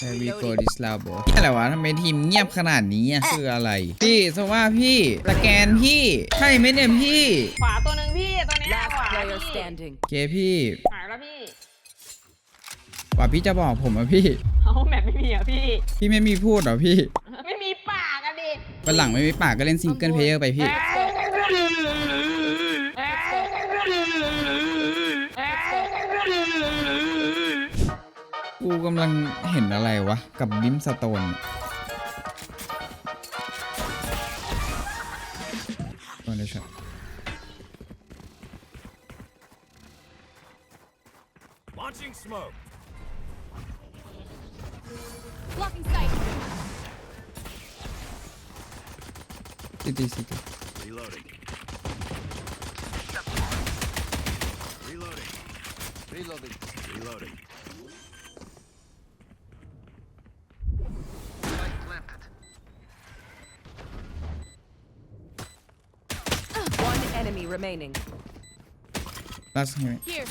There we go this loud bro อะไรวะทำไมทีมเงียบขนาดนี้อะคืออะไร พี่สว่าพี่สแกนพี่ใช่ไหมเนี่ยพี่ขวาตัวหนึ่งพี่ตัวเนี้ย Last ขวา player พี่ standing. โอเคพี่หายแล้วพี่กว่าพี่จะบอกผมอะพี่เอาแมปไม่มีอะพี่ พี่ไม่มีพูดเหรอพี่ ไม่มีปากอะดิวันหลังไม่มีปากก็เล่นซิงเกิลเพลเยอร์ไปพี่ กูกำลังเห็นอะไรวะ กับบิมสโตนก่อนเดี๋ยวช็อต Launching smoke. Blocking sight. ซิตี้ซิตี้ Reloading. Reloading. Reloading. Reloading. One enemy remaining. ลัสเฮ Here.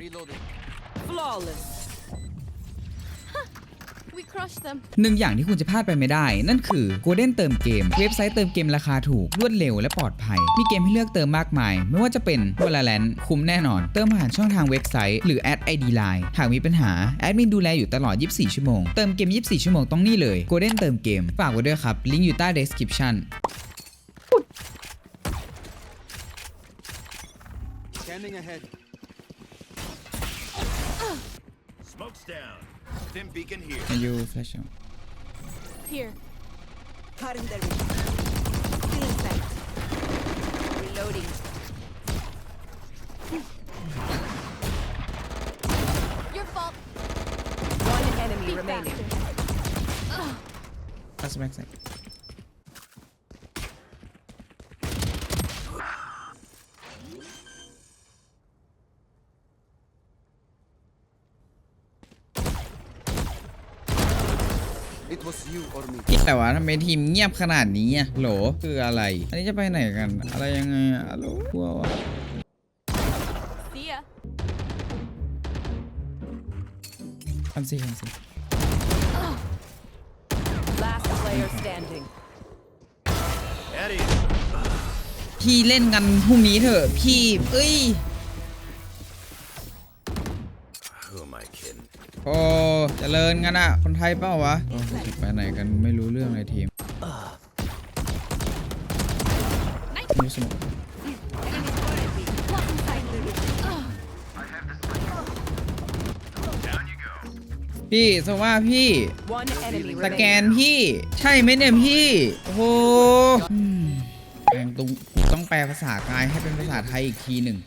Reloading. Flawless. We crushed them. หนึ่งอย่างที่คุณจะพลาดไปไม่ได้ นั่นคือ Golden เติมเกม เว็บไซต์เติมเกมราคาถูก รวดเร็วและปลอดภัย มีเกมให้เลือกเติมมากมาย ไม่ว่าจะเป็น Valorant คุ้มแน่นอน เติมผ่านช่องทางเว็บไซต์หรือแอด ID Line หากมีปัญหา แอดมินดูแลอยู่ตลอด 24 ชั่วโมง เติมเกม 24 ชั่วโมงต้องนี่เลย Golden เติมเกม ฝากไว้ด้วยครับ ลิงก์อยู่ใต้ description Scanning ahead. Smoke's down. Stim beacon here. Can you flash out Here. Cutting their vision. Feeling sight. Reloading. Your fault. One enemy Be remaining. Faster. Pass back side พี่แต่ว่าทำไมทีมเงียบขนาดนี้อะโหลคืออะไร อันนี้จะไปไหนกัน อะไรยังไงอะโหลกลัววะ See ya. คันซีคันซี Last player standing. Eddie. พี่เล่นกันพรุ่งนี้เถอะ พี่ เอ้ย โอ้เจริญกันอะคนไทยเปล่าวะโอ้จะไปไหนกันไม่รู้เรื่องเลยทีมนี่สนุกพี่สว่าพี่สแกนพี่ ใช่ไหมเนี่ยพี่ โอ้โหแปลงตรงต้องแปลภาษากายให้เป็นภาษาไทยอีกทีหนึ่ง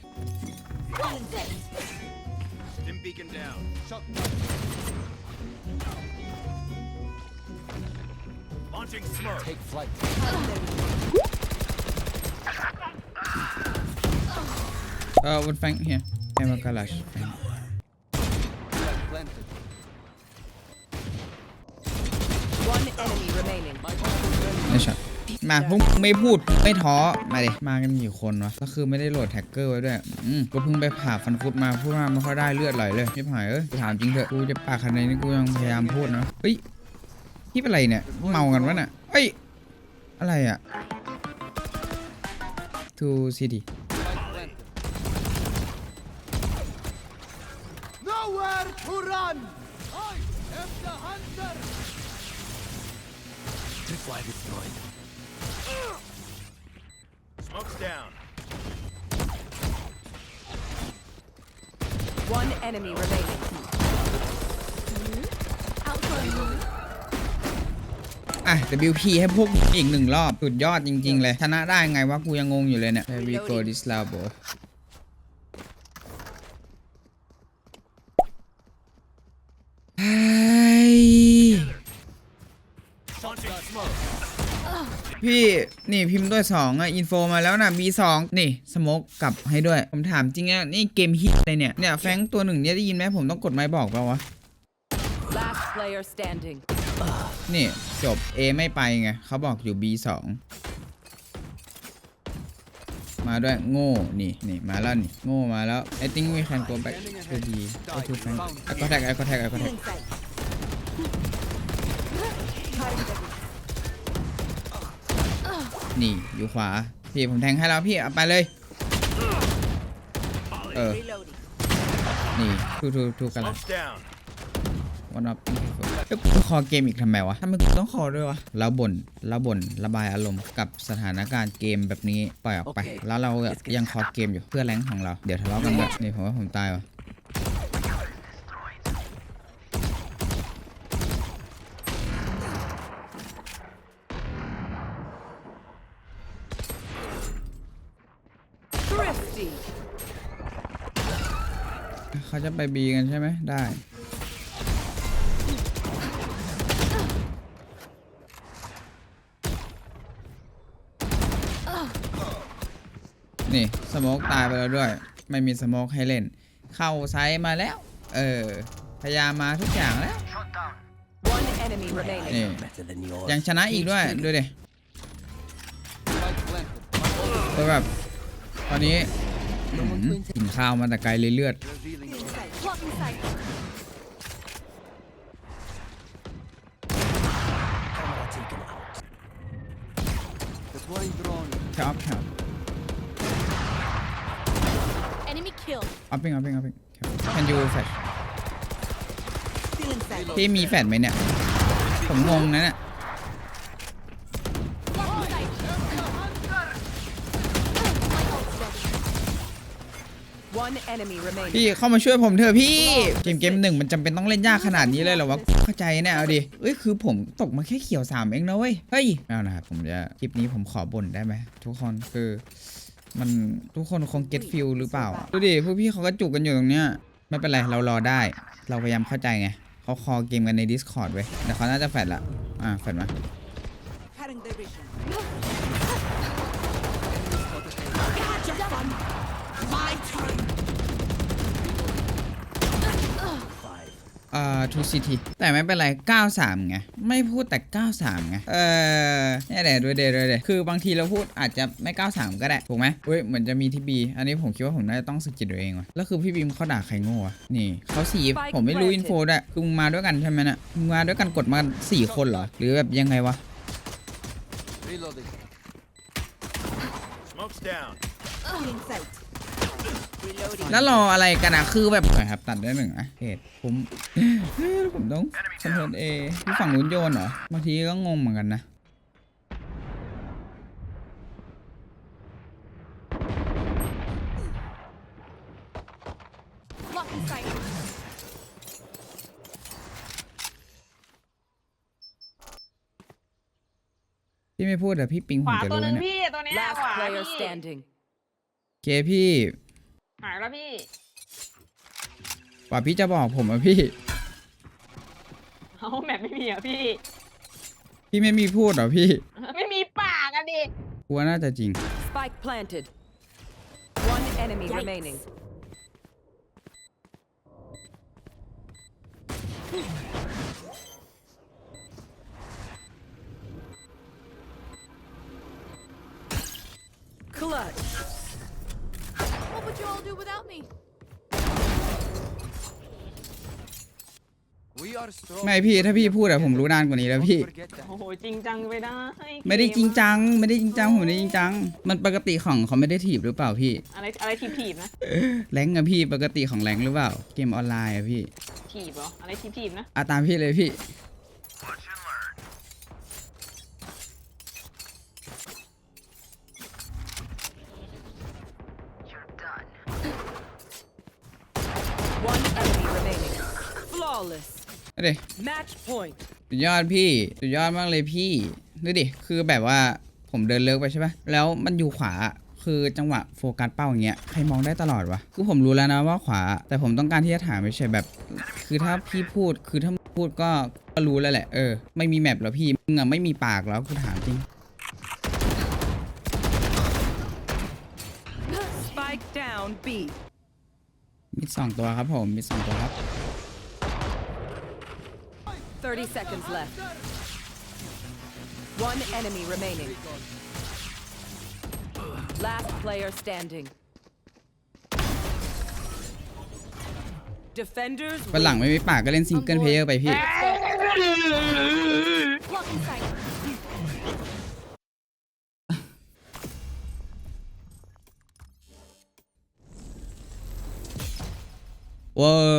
Stim beacon down. Shot. Launching smoke. Take flight. เออวันแฟงเฮียแอมกาลัช One enemy remaining. ไม่ใช่ มาพวกมึงไม่พูดไม่ท้อมาดิมากันกี่คนวะแล้วคือไม่ได้โหลดแท็กเกอร์ไว้ด้วยอืมกูเพิ่งไปผ่าฟันฟุตมาพูดมาไม่ค่อยได้เลือดไหลเลยไม่หายเอ้ยกูถามจริงเถอะกูจะปากขนาดนี้กูยังพยายามพูดนะเฮ้ยที่เป็นไรเนี่ยเมากันวะเนี่ยเฮ้ยอะไรอะ to city Nowhere to Smoke's down. One enemy remaining. Out for a move. อะ WP ให้พวกอีกหนึ่งรอบ สุดยอดจริง ๆ เลย ชนะได้ไงวะ กูยังงงอยู่เลยเนี่ย There we go พี่นี่พิมพ์ด้วย2อะอินโฟมาแล้วนะ B2 นี่สโมกกลับให้ด้วย ผมถามจริงอะนี่เกมฮิตเลยเนี่ยเนี่ยแฟงค์ตัวหนึ่งเนี่ยได้ยินไหมผมต้องกดไม้บอกเปล่าวะ Last player standing. นี่จบ A ไม่ไปไงเขาบอกอยู่ B2 มาด้วยโง่นี่นี่มาแล้วนี่โง่มาแล้ว I think we can go back to B go to Frank ไอ้ก็แท็กไอ้ก็แท็กไอ้ก็แท็ก นี่อยู่ขวา พี่ผมแทงให้แล้วพี่เอาไปเลย เออ นี่ทูทูทูกันละวันนับเอ้ยกูคอเกมอีกทำไมวะทำไมกูต้องคอด้วยวะแล้วบ่นแล้วบ่นระบายอารมณ์กับสถานการณ์เกมแบบนี้ปล่อยออกไป แล้วเรายังคอเกมอยู่เพื่อแรงของเรา เดี๋ยวทะเลาะกันด้วยนี่ผมว่าผมตายวะ เขาจะไปบีกันใช่ไหมได้ นี่สโมกตายไปแล้วด้วย ไม่มีสโมกให้เล่น เข้าไซส์มาแล้ว เออ พยายามมาทุกอย่างแล้ว One enemy remaining. นี่ ยังชนะอีกด้วย ดูดิ Spike planted. ตัวแบบ ตอนนี้อื้อหือกินข้าวมาแต่ไกลเลยเลือด Revealing. Blocking sight. Deploying drone. แค่ออฟแค่ Enemy killed. ออฟปิ้งออฟปิ้งออฟปิ้ง can you flash พี่มีแฟลชไหมเนี่ย ผมงงนะเนี่ย Blocking sight. One enemy พี่ remaining. เข้ามาช่วยผมเถอะพี่ เกมเกมหนึ่งมันจำเป็นต้องเล่นยากขนาดนี้เลยเหรอวะเข้าใจเนี่ยเอาดิเอ้ยคือผมตกมาแค่เขียวสามเองนะเว้ยเฮ้ยไม่เอานะครับผมจะคลิปนี้ผมขอบ่นได้ไหมทุกคนคือมันทุกคนคงเก็ตฟิลหรือเปล่า ดูดิพวกพี่เขาก็จุกกันอยู่ตรงเนี้ยไม่เป็นไร เรารอได้ เราพยายามเข้าใจไงเขาคอเกมกันใน Discord เว้ยแต่เขาน่าจะแฟดละอ่าแฟดมา เอ่อทูซีทีแต่ไม่เป็นไร 93 ไง ไม่พูดแต่ 93 ไง เออเนี่ยเดี๋ยวด้วยเดี๋ยวด้วยเดี๋ยวคือบางทีเราพูดอาจจะไม่ 93 ก็ได้ ถูกไหมเฮ้ย เหมือนจะมีที่บี อันนี้ผมคิดว่าผมน่าจะต้องสกกิดตัวเองว่ะ แล้วคือพี่บีมเขาด่าใครโง่วะ นี่เขาสีผมไม่รู้อินโฟด้วยคือมึงมาด้วยกันใช่ไหมน่ะมึงมาด้วยกันกดมา 4 คนเหรอ หรือแบบยังไงวะ Reloading. Smoke's down. แล้วรออะไรกันอะคือแบบครับตัดได้หนึ่งอะเหตุผมผมต้องคอนโทรลเอที่ฝั่งนู้นโยนเหรอบางทีก็งงเหมือนกันนะ Blocking sight. พี่ไม่พูดแต่พี่ปิงขผมวาจะตัวรู้หนึ่งเนี่ยพี่ตัวเนี้ย Last ขวา player พี่ standing. เคพี่หายแล้ว พี่ กว่าพี่จะบอกผมอะพี่ เอาแมปไม่มีอะพี่ พี่ไม่มีพูดเหรอพี่ไม่มีปากอะดิ กลัวน่าจะจริง Spike planted. One enemy remaining. ไม่พี่ถ้าพี่พูดอะผมรู้นานกว่านี้แล้วพี่ Don't forget that. โอ้โหจริงจังไปได้ไม่ได้จริงจัง ไม่ได้จริงจังผมไม่ได้จริงจัง มันปกติของเขาไม่ได้ถีบหรือเปล่าพี่ อะไรอะไรทีบถีบๆนะแรงอะพี่ปกติของแรงหรือเปล่า เกมออนไลน์อะพี่ถีบเหรออะไรทีบถีบๆนะ อะตามพี่เลยพี่ Flawless. เอาดิ Match point. สุดยอดพี่สุดยอดมากเลยพี่ดูดิคือแบบว่าผมเดินเลิกไปใช่ปะแล้วมันอยู่ขวาคือจังหวะโฟกัสเป้าอย่างเงี้ยใครมองได้ตลอดวะคือผมรู้แล้วนะว่าขวา แต่ผมต้องการที่จะถามไม่ใช่แบบ คือถ้าพี่พูดคือถ้าพูดก็ก็รู้แล้วแหละเออไม่มีแมปแล้วพี่มึงอะไม่มีปากแล้วกูถามจริง Spike down B. มีสองตัวครับผมมีสองตัวครับ 30 seconds left. One enemy remaining. Last player standing. Defenders วันหลัง win. ไม่มีปากก็เล่นซิงเกิลเพลเยอร์ไปพี่ Blocking sight. ว้าว